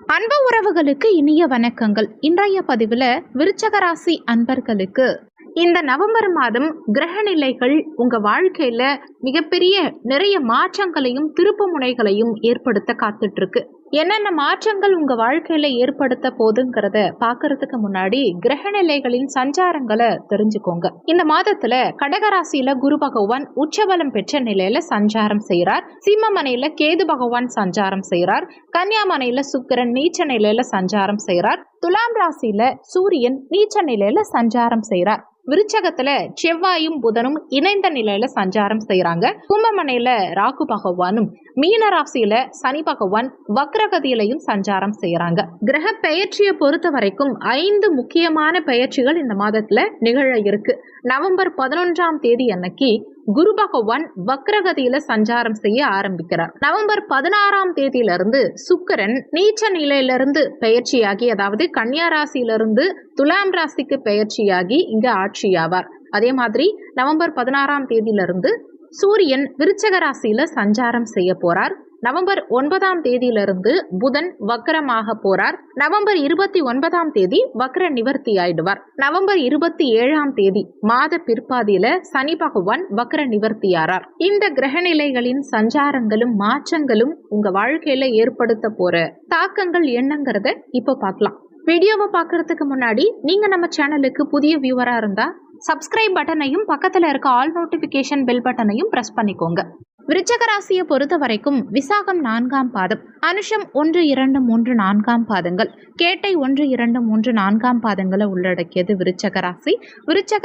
அன்பு உறவுகளுக்கு இனிய வணக்கங்கள். இன்றைய பதிவில் விருச்சக ராசி அன்பர்களுக்கு இந்த நவம்பர் மாதம் கிரக நிலைகள் உங்க வாழ்க்கையில மிகப்பெரிய நிறைய மாற்றங்களையும் திருப்பு முனைகளையும் ஏற்படுத்த காத்துட்டு இருக்கு என்னென்ன மாற்றங்கள் உங்க வாழ்க்கையில ஏற்படுத்த போதுங்கிறத பாக்குறதுக்கு முன்னாடி கிரக நிலைகளின் சஞ்சாரங்களை தெரிஞ்சுக்கோங்க. இந்த மாதத்துல கடகராசியில குரு பகவான் உச்சபலம் பெற்ற நிலையில சஞ்சாரம் செய்யறார் சிம்மமனையில கேது பகவான் சஞ்சாரம் செய்யறார் கன்னியாமனையில சுக்கிரன் நீச்ச நிலையில சஞ்சாரம் செய்யறார் துலாம் ராசியில சூரியன் நீச்ச நிலையில சஞ்சாரம் செய்யறார் விருச்சகத்துல செவ்வாயும் புதனும் இணைந்த நிலையில சஞ்சாரம் செய்யறாங்க கும்பமனையில ராகு பகவானும் மீன ராசியில சனி பகவான் வக்ரகதியிலையும் சஞ்சாரம் செய்யறாங்க கிரக பெயர்ச்சியை பொறுத்த வரைக்கும் ஐந்து முக்கியமான பெயர்ச்சிகள் இந்த மாதத்துல நிகழ இருக்கு. நவம்பர் பதினொன்றாம் தேதி அன்னைக்கு குரு பகவான் வக்ரகதியில சஞ்சாரம் செய்ய ஆரம்பிக்கிறார். நவம்பர் பதினாறாம் தேதியிலிருந்து சுக்கிரன் நீச்ச நிலையிலிருந்து பெயர்ச்சியாகி அதாவது கன்னியா ராசியிலிருந்து துலாம் ராசிக்கு பெயர்ச்சியாகி இங்க ஆட்சியாவார். அதே மாதிரி நவம்பர் பதினாறாம் தேதியிலிருந்து சூரியன் விருச்சக ராசியில சஞ்சாரம் செய்ய போறார். நவம்பர் ஒன்பதாம் தேதியிலிருந்து புதன் வக்கரமாக போறார். நவம்பர் இருபத்தி ஒன்பதாம் தேதி வக்கர நிவர்த்தி ஆயிடுவார். நவம்பர் இருபத்தி ஏழாம் தேதி மாத பிற்பாதியில சனி பகவான் வக்கர நிவர்த்தியாரார் இந்த கிரக நிலைகளின் சஞ்சாரங்களும் மாற்றங்களும் உங்க வாழ்க்கையில ஏற்படுத்த போற தாக்கங்கள் என்னங்கிறத இப்போ பார்க்கலாம். வீடியோவை பார்க்கறதுக்கு முன்னாடி நீங்க நம்ம சேனலுக்கு புதிய வியூவரா இருந்தா சப்ஸ்கிரைப் பட்டனையும் பக்கத்துல இருக்க ஆல் நோட்டிபிகேஷன் பெல் பட்டனையும் பிரஸ் பண்ணிக்கோங்க. விருச்சகராசியை பொறுத்த வரைக்கும் விசாகம் நான்காம் பாதம். அனுஷம் ஒன்று இரண்டு மூன்று நான்காம் பாதங்கள். கேட்டை ஒன்று இரண்டு மூன்று நான்காம் பாதங்களை உள்ளடக்கியது விருச்சகராசி.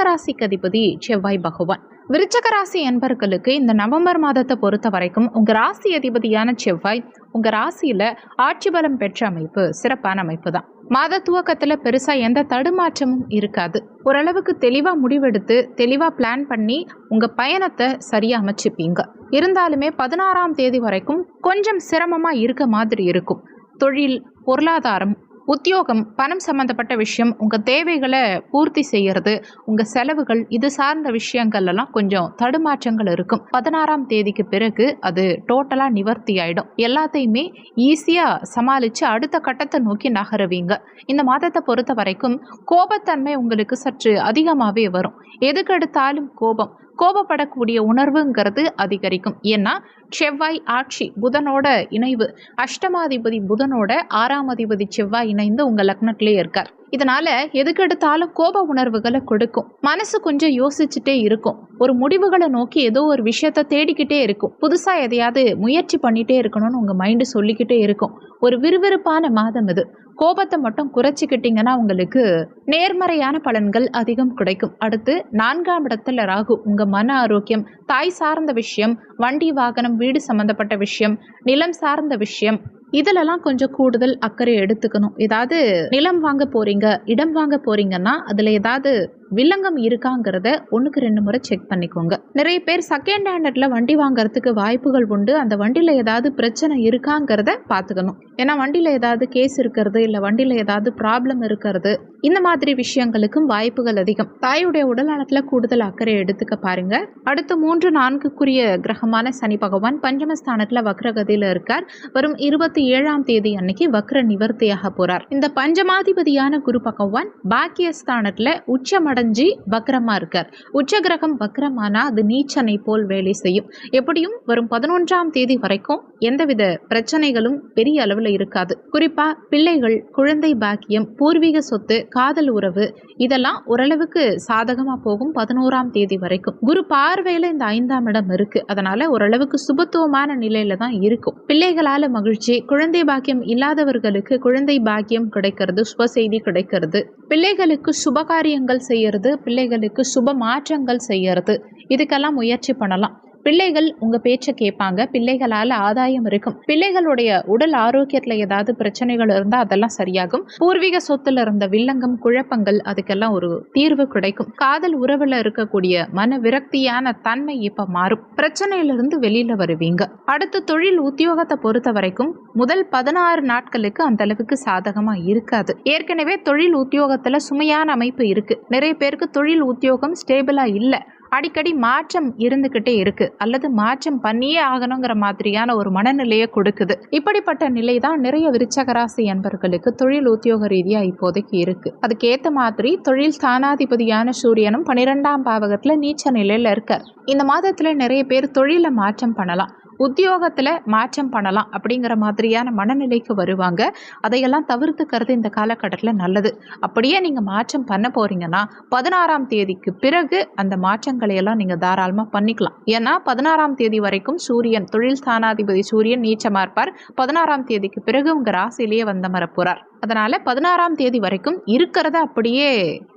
ராசி அதிபதி செவ்வாய் பகவான். விருச்சகராசி என்பர்களுக்கு இந்த நவம்பர் மாதத்தை பொறுத்த வரைக்கும் உங்க ராசி அதிபதியான செவ்வாய் உங்க ராசியில ஆட்சி பலம் பெற்ற அமைப்பு சிறப்பான அமைப்பு தான். மாத துவக்கத்தில் பெருசாக எந்த தடுமாற்றமும் இருக்காது. ஓரளவுக்கு தெளிவாக முடிவெடுத்து தெளிவாக பிளான் பண்ணி உங்கள் பயணத்தை சரியாக அமைச்சுப்பீங்க. இருந்தாலுமே பதினாறாம் தேதி வரைக்கும் கொஞ்சம் சிரமமாக இருக்க மாதிரி இருக்கும். தொழில் பொருளாதாரம் உத்தியோகம் பணம் சம்மந்தப்பட்ட விஷயம் உங்கள் தேவைகளை பூர்த்தி செய்கிறது உங்கள் செலவுகள் இது சார்ந்த விஷயங்கள்லாம் கொஞ்சம் தடுமாற்றங்கள் இருக்கும். பதினாறாம் தேதிக்கு பிறகு அது டோட்டலாக நிவர்த்தி ஆகிடும் எல்லாத்தையுமே ஈஸியாக சமாளித்து அடுத்த கட்டத்தை நோக்கி நகருவீங்க. இந்த மாதத்தை பொறுத்த வரைக்கும் கோபத்தன்மை உங்களுக்கு சற்று அதிகமாகவே வரும். எதுக்கெடுத்தாலும் கோபம். கோபப்படக்கூடிய உணர்வுங்கிறது அதிகரிக்கும். ஏன்னா செவ்வாய் ஆட்சி புதனோட இணைவு. அஷ்டமாதிபதி புதனோட ஆறாம் அதிபதி செவ்வாய் இணைந்து உங்க லக்னத்திலே இருக்கார். இதனால எதுக்கெடுத்தாலும் கோப உணர்வுகளை கொடுக்கும். மனசு கொஞ்சம் யோசிச்சுட்டே இருக்கும். ஒரு முடிவுகளை நோக்கி ஏதோ ஒரு விஷயத்த தேடிக்கிட்டே இருக்கும். புதுசா எதையாவது முயற்சி பண்ணிட்டே இருக்கணும்னு உங்க மைண்டு சொல்லிக்கிட்டே இருக்கும். ஒரு விறுவிறுப்பான மாதம் இது. கோபத்தை மட்டும் குறைச்சிக்கிட்டீங்கன்னா உங்களுக்கு நேர்மறையான பலன்கள் அதிகம் கிடைக்கும். அடுத்து நான்காம் இடத்துல ராகு உங்க மன ஆரோக்கியம் தாய் சார்ந்த விஷயம் வண்டி வாகனம் வீடு சம்பந்தப்பட்ட விஷயம் நிலம் சார்ந்த விஷயம் இதிலெல்லாம் கொஞ்சம் கூடுதல் அக்கறை எடுத்துக்கணும். ஏதாவது நிலம் வாங்க போறீங்க இடம் வாங்க போறீங்கன்னா அதுல ஏதாவது வில்லங்கம் இருக்காங்கிறத ஒன்றுக்கு ரெண்டு முறை செக் பண்ணிக்கோங்க. நிறைய பேர் செகண்ட் ஹேண்டட்ல வண்டி வாங்குறதுக்கு வாய்ப்புகள் உண்டு. அந்த வண்டியில் ஏதாவது பிரச்சனை இருக்காங்கிறத பார்த்துக்கணும் ஏன்னா வண்டியில் ஏதாவது கேஸ் இருக்கிறது இல்லை வண்டியில் ஏதாவது ப்ராப்ளம் இருக்கிறது இந்த மாதிரி விஷயங்களுக்கும் வாய்ப்புகள் அதிகம். தாயுடைய உடல் நலத்தில் கூடுதல் அக்கறை எடுத்துக்க பாருங்க. அடுத்து மூன்று நான்குக்குரிய கிரகமான சனி பகவான் பஞ்சமஸ்தானத்தில் வக்ரகதியில் இருக்கார். வரும் இருபத்தி ஏழாம் தேதி அன்னைக்கு வக்ர நிவர்த்தியாக போறார். இந்த பஞ்சமாதிபதியான குரு பகவான் பாக்கியஸ்தானத்தில் உச்சமட அடைஞ்சு வக்ரமா இருக்கார். உச்ச கிரகம் வக்ரமானா அது நீச்சனை போல் வேலை செய்யும். எப்படியும் வரும் பதினொன்றாம் தேதி வரைக்கும் எந்தவித பிரச்சனைகளும் பெரிய அளவில் இருக்காது. குறிப்பா பிள்ளைகள் குழந்தை பாக்கியம் பூர்வீக சொத்து காதல் உறவு இதெல்லாம் ஓரளவுக்கு சாதகமா போகும் பதினோராம் தேதி வரைக்கும். குரு பார்வையில் இந்த ஐந்தாம் இடம் இருக்கு. அதனால ஓரளவுக்கு சுபத்துவமான நிலையில தான் இருக்கும். பிள்ளைகளால மகிழ்ச்சி குழந்தை பாக்கியம் இல்லாதவர்களுக்கு குழந்தை பாக்கியம் கிடைக்கிறது சுப செய்தி கிடைக்கிறது. பிள்ளைகளுக்கு சுபகாரியங்கள் செய்ய செய்யறது பிள்ளைகளுக்கு சுப மாற்றங்கள் செய்யறது. இதுக்கெல்லாம் முயற்சி பண்ணலாம். பிள்ளைகள் உங்க பேச்சை கேட்பாங்க. பிள்ளைகளால ஆதாயம் இருக்கும். பிள்ளைகளுடைய உடல் ஆரோக்கியத்துல ஏதாவது பிரச்சனைகள் இருந்தா அதெல்லாம் சரியாகும். பூர்வீக சொத்துல இருந்த வில்லங்கம் குழப்பங்கள் அதுக்கெல்லாம் ஒரு தீர்வு கிடைக்கும். காதல் உறவுல இருக்கக்கூடிய மன விரக்தியான தன்மை இப்ப மாறும். பிரச்சனையிலிருந்து வெளியில வருவீங்க. அடுத்து தொழில் உத்தியோகத்தை பொறுத்த வரைக்கும் முதல் பதினாறு நாட்களுக்கு அந்த அளவுக்கு சாதகமா இருக்காது. ஏற்கனவே தொழில் உத்தியோகத்துல சுமையான அமைப்பு இருக்கு. நிறைய பேருக்கு தொழில் உத்தியோகம் ஸ்டேபிளா இல்லை. அடிக்கடி மாற்றம் இருந்துக்கிட்டே இருக்கு. அல்லது மாற்றம் பண்ணியே ஆகணுங்கிற மாதிரியான ஒரு மனநிலையை கொடுக்குது. இப்படிப்பட்ட நிலை தான் நிறைய விருச்சகராசி என்பர்களுக்கு தொழில் உத்தியோக ரீதியா இப்போதைக்கு இருக்கு. அதுக்கேத்த மாதிரி தொழில் ஸ்தானாதிபதியான சூரியனும் பன்னிரெண்டாம் பாவகத்துல நீச்ச நிலையில இருக்கார். இந்த மாதத்துல நிறைய பேர் தொழிலை மாற்றம் பண்ணலாம். உத்தியோகத்தில் மாற்றம் பண்ணலாம் அப்படிங்கிற மாதிரியான மனநிலைக்கு வருவாங்க. அதையெல்லாம் தவிர்த்துக்கிறது இந்த காலகட்டத்தில் நல்லது. அப்படியே நீங்கள் மாற்றம் பண்ண போகிறீங்கன்னா பதினாறாம் தேதிக்கு பிறகு அந்த மாற்றங்களை எல்லாம் நீங்கள் தாராளமாக பண்ணிக்கலாம். ஏன்னா பதினாறாம் தேதி வரைக்கும் சூரியன் தொழில் ஸ்தானாதிபதி சூரியன் நீச்சமாக இருப்பார். பதினாறாம் தேதிக்கு பிறகு உங்கள் ராசியிலேயே வந்தமர போகிறார் அதனால் பதினாறாம் தேதி வரைக்கும் இருக்கிறத அப்படியே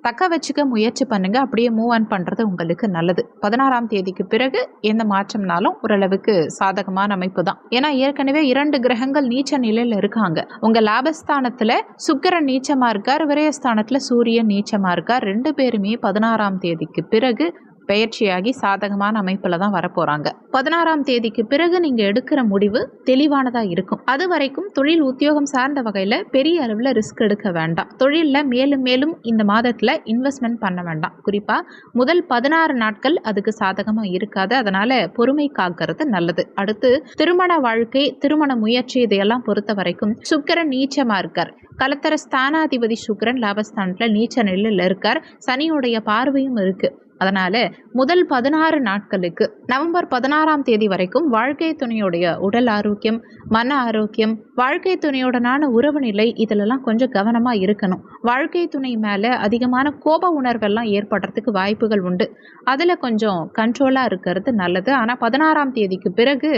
தக்க வச்சுக்க முயற்சி பண்ணுங்க. அப்படியே மூவ் ஆன் பண்ணுறது உங்களுக்கு நல்லது. பதினாறாம் தேதிக்கு பிறகு எந்த மாற்றம்னாலும் ஓரளவுக்கு சாதகமான அமைப்பு தான் ஏன்னா ஏற்கனவே இரண்டு கிரகங்கள் நீச்ச நிலையில் இருக்காங்க. உங்கள் லாபஸ்தானத்தில் சுக்கரன் நீச்சமாக இருக்கார் விரயஸ்தானத்தில் சூரியன் நீச்சமாக இருக்கார். ரெண்டு பேருமே பதினாறாம் தேதிக்கு பிறகு பெயர்ச்சியாகி சாதகமான அமைப்பில் தான் வரப்போகிறாங்க பதினாறாம் தேதிக்கு பிறகு நீங்கள் எடுக்கிற முடிவு தெளிவானதாக இருக்கும். அது வரைக்கும் தொழில் உத்தியோகம் சார்ந்த வகையில் பெரிய அளவில் ரிஸ்க் எடுக்க வேண்டாம். தொழிலில் மேலும் மேலும் இந்த மாதத்தில் இன்வெஸ்ட்மெண்ட் பண்ண வேண்டாம். குறிப்பாக முதல் பதினாறு நாட்கள் அதுக்கு சாதகமாக இருக்காது. அதனால் பொறுமை காக்கிறது நல்லது. அடுத்து திருமண வாழ்க்கை திருமண முயற்சி இதையெல்லாம் பொறுத்த வரைக்கும் சுக்கரன் நீச்சமாக இருக்கார். கலத்தர ஸ்தானாதிபதி சுக்கரன் லாபஸ்தானத்தில் நீச்ச நிலையில் இருக்கார். சனியுடைய பார்வையும் இருக்குது அதனால் முதல் பதினாறு நாட்களுக்கு நவம்பர் பதினாறாம் தேதி வரைக்கும் வாழ்க்கை துணையுடைய உடல் ஆரோக்கியம் மன ஆரோக்கியம் வாழ்க்கை துணையுடனான உறவு நிலை இதிலெல்லாம் கொஞ்சம் கவனமாக இருக்கணும். வாழ்க்கை துணை மேலே அதிகமான கோப உணர்வெல்லாம் ஏற்படுறதுக்கு வாய்ப்புகள் உண்டு. அதில் கொஞ்சம் கண்ட்ரோலாக இருக்கிறது நல்லது. ஆனால் பதினாறாம் தேதிக்கு பிறகு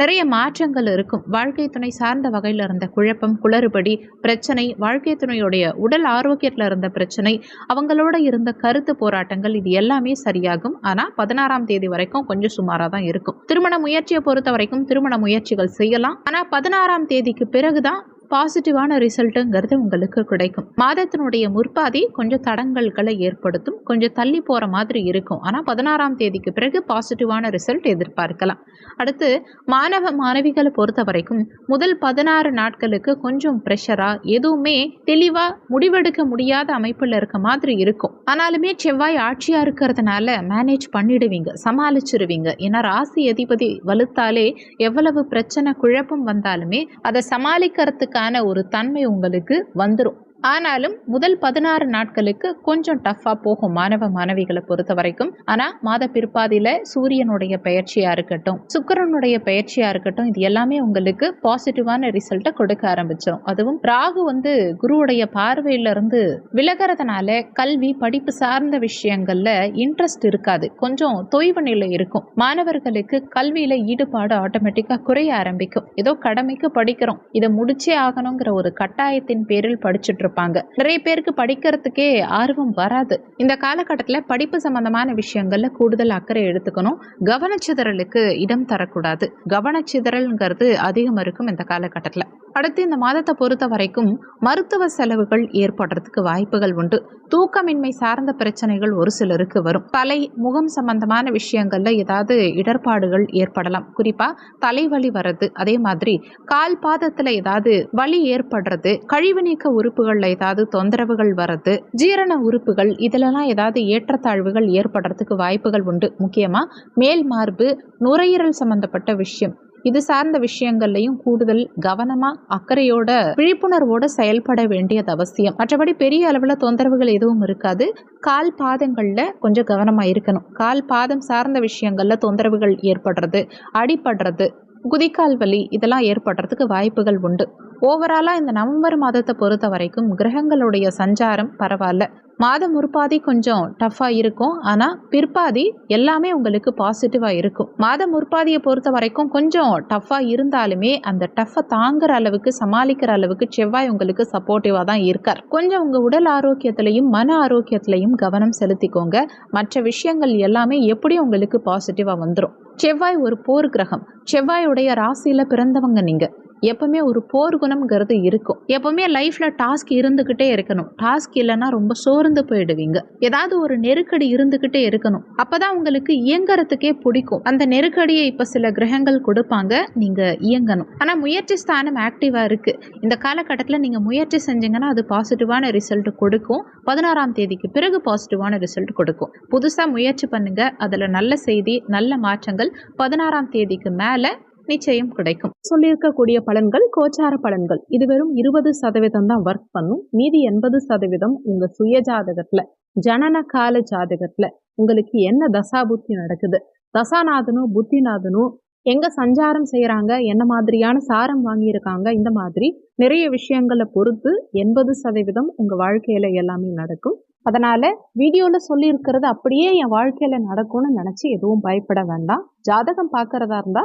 நிறைய மாற்றங்கள் இருக்கும். வாழ்க்கை துணை சார்ந்த வகையில் இருந்த குழப்பம் குளறுபடி பிரச்சனை வாழ்க்கை துணையுடைய உடல் ஆரோக்கியத்தில் இருந்த பிரச்சனை அவங்களோட இருந்த கருத்து போராட்டங்கள் இது எல்லாமே சரியாகும். ஆனால் பதினாறாம் தேதி வரைக்கும் கொஞ்சம் சுமாராக தான் இருக்கும். திருமண முயற்சியை பொறுத்த வரைக்கும் திருமண முயற்சிகள் செய்யலாம். ஆனால் பதினாறாம் தேதிக்கு பிறகுதான் பாசிட்டிவான ரிசல்ட்டுங்கிறது உங்களுக்கு கிடைக்கும். மாதத்தினுடைய முற்பாதி கொஞ்சம் தடங்கல்களை ஏற்படுத்தும் கொஞ்சம் தள்ளி போகிற மாதிரி இருக்கும். ஆனால் பதினாறாம் தேதிக்கு பிறகு பாசிட்டிவான ரிசல்ட் எதிர்பார்க்கலாம். அடுத்து மாணவ மாணவிகளை பொறுத்த வரைக்கும் முதல் பதினாறு நாட்களுக்கு கொஞ்சம் ப்ரெஷராக எதுவுமே தெளிவாக முடிவெடுக்க முடியாத அமைப்பில் இருக்க மாதிரி இருக்கும். ஆனாலுமே செவ்வாய் ஆட்சியாக இருக்கிறதுனால மேனேஜ் பண்ணிடுவீங்க சமாளிச்சிருவீங்க. ஏன்னா ராசி அதிபதி வலுத்தாலே எவ்வளவு பிரச்சனை குழப்பம் வந்தாலுமே அதை சமாளிக்கிறதுக்கு அதற்கான ஒரு தன்மை உங்களுக்கு வந்துடும் ஆனாலும் முதல் பதினாறு நாட்களுக்கு கொஞ்சம் டஃப்பாக போகும் மாணவ மாணவிகளை பொறுத்த வரைக்கும் ஆனால் மாத பிற்பாதியில் சூரியனுடைய பயிற்சியாக இருக்கட்டும் சுக்கிரனுடைய பயிற்சியாக இருக்கட்டும் இது எல்லாமே உங்களுக்கு பாசிட்டிவான ரிசல்ட்டை கொடுக்க ஆரம்பிச்சிடும் அதுவும் ராகு வந்து குருவுடைய பார்வையிலிருந்து விலகிறதுனால கல்வி படிப்பு சார்ந்த விஷயங்களில் இன்ட்ரெஸ்ட் இருக்காது. கொஞ்சம் தொய்வு நிலை இருக்கும். மாணவர்களுக்கு கல்வியில் ஈடுபாடு ஆட்டோமேட்டிக்காக குறைய ஆரம்பிக்கும். ஏதோ கடமைக்கு படிக்கிறோம். இதை முடிச்சே ஆகணுங்கிற ஒரு கட்டாயத்தின் பேரில் படிச்சுட்டு இருப்பாங்க. நிறைய பேருக்கு படிக்கிறதுக்கே ஆர்வம் வராது. இந்த காலகட்டத்தில் படிப்பு சம்பந்தமான விஷயங்கள்ல கூடுதல் அக்கறை எடுத்துக்கணும். கவனச்சிதறலுக்கு இடம் தரக்கூடாது. கவனச்சிதறல்ங்கிறது அதிகம் இருக்கும் இந்த காலகட்டத்தில். அடுத்து இந்த மாதத்தை பொறுத்த வரைக்கும் மருத்துவ செலவுகள் ஏற்படுறதுக்கு வாய்ப்புகள் உண்டு. தூக்கமின்மை சார்ந்த பிரச்சனைகள் ஒரு சிலருக்கு வரும். தலை முகம் சம்பந்தமான விஷயங்கள்ல ஏதாவது இடர்பாடுகள் ஏற்படலாம். குறிப்பா தலைவலி வர்றது அதே மாதிரி கால் பாதத்துல ஏதாவது வலி ஏற்படுறது கழிவு நீக்க உறுப்புகள்ல ஏதாவது தொந்தரவுகள் வர்றது ஜீரண உறுப்புகள் இதிலெல்லாம் ஏதாவது ஏற்றத்தாழ்வுகள் ஏற்படுறதுக்கு வாய்ப்புகள் உண்டு. முக்கியமா மேல் மார்பு நுரையீரல் சம்பந்தப்பட்ட விஷயம் இது சார்ந்த விஷயங்கள்லையும் கூடுதல் கவனமா அக்கறையோட விழிப்புணர்வோட செயல்பட வேண்டியது அவசியம். மற்றபடி பெரிய அளவில் தொந்தரவுகள் எதுவும் இருக்காது. கால் பாதங்கள்ல கொஞ்சம் கவனமா இருக்கணும். கால் பாதம் சார்ந்த விஷயங்கள்ல தொந்தரவுகள் ஏற்படுறது அடிபடுறது குதிக்கால் வலி இதெல்லாம் ஏற்படுறதுக்கு வாய்ப்புகள் உண்டு. ஓவராலாக இந்த நவம்பர் மாதத்தை பொறுத்த வரைக்கும் கிரகங்களுடைய சஞ்சாரம் பரவாயில்ல. மாதம் முற்பாதி கொஞ்சம் டஃப்பாக இருக்கும். ஆனால் பிற்பாதி எல்லாமே உங்களுக்கு பாசிட்டிவாக இருக்கும். மாதம் முற்பாதியை பொறுத்த வரைக்கும் கொஞ்சம் டஃப்பாக இருந்தாலுமே அந்த டஃப்பை தாங்குற அளவுக்கு சமாளிக்கிற அளவுக்கு செவ்வாய் உங்களுக்கு சப்போர்ட்டிவாக தான் இருக்கார். கொஞ்சம் உங்கள் உடல் ஆரோக்கியத்திலையும் மன ஆரோக்கியத்திலையும் கவனம் செலுத்திக்கோங்க. மற்ற விஷயங்கள் எல்லாமே எப்படி உங்களுக்கு பாசிட்டிவாக வந்துடும் செவ்வாய் ஒரு போர் கிரகம் செவ்வாயுடைய ராசியில் பிறந்தவங்க நீங்கள் எப்பவுமே ஒரு போர் குணம்ங்கிறது இருக்கும். எப்பவுமே லைஃப்ல டாஸ்க் இருந்துகிட்டே இருக்கணும். டாஸ்க் இல்லைன்னா ரொம்ப சோர்ந்து போயிடுவீங்க. ஏதாவது ஒரு நெருக்கடி இருந்துகிட்டே இருக்கணும். அப்பதான் உங்களுக்கு இயங்குறதுக்கே பிடிக்கும். அந்த நெருக்கடியை இப்ப சில கிரகங்கள் கொடுப்பாங்க. நீங்க இயங்கணும். ஆனா முயற்சி ஸ்தானம் ஆக்டிவா இருக்கு. இந்த காலகட்டத்தில் நீங்க முயற்சி செஞ்சீங்கன்னா அது பாசிட்டிவான ரிசல்ட் கொடுக்கும். பதினாறாம் தேதிக்கு பிறகு பாசிட்டிவான ரிசல்ட் கொடுக்கும். புதுசா முயற்சி பண்ணுங்க. அதுல நல்ல செய்தி நல்ல மாற்றங்கள். பதினாறாம் தேதிக்கு மேல நிச்சயம் கிடைக்கும். சொல்லியிருக்கக்கூடிய பலன்கள் கோச்சார பலன்கள். இது வெறும் இருபது சதவீதம் தான் ஒர்க் பண்ணும். மீதி எண்பது சதவீதம் உங்க சுய ஜாதகத்துல ஜனன கால ஜாதகத்துல உங்களுக்கு என்ன தசாபுத்தி நடக்குது? தசாநாதனும் புத்திநாதனும் எங்க சஞ்சாரம் செய்யறாங்க என்ன மாதிரியான சாரம் வாங்கியிருக்காங்க? இந்த மாதிரி நிறைய விஷயங்களை பொறுத்து எண்பது சதவீதம் உங்க வாழ்க்கையில எல்லாமே நடக்கும். அதனால வீடியோல சொல்லி இருக்கிறது அப்படியே என் வாழ்க்கையில நடக்கும்னு நினைச்சு எதுவும் பயப்பட வேண்டாம். ஜாதகம் பாக்குறதா இருந்தா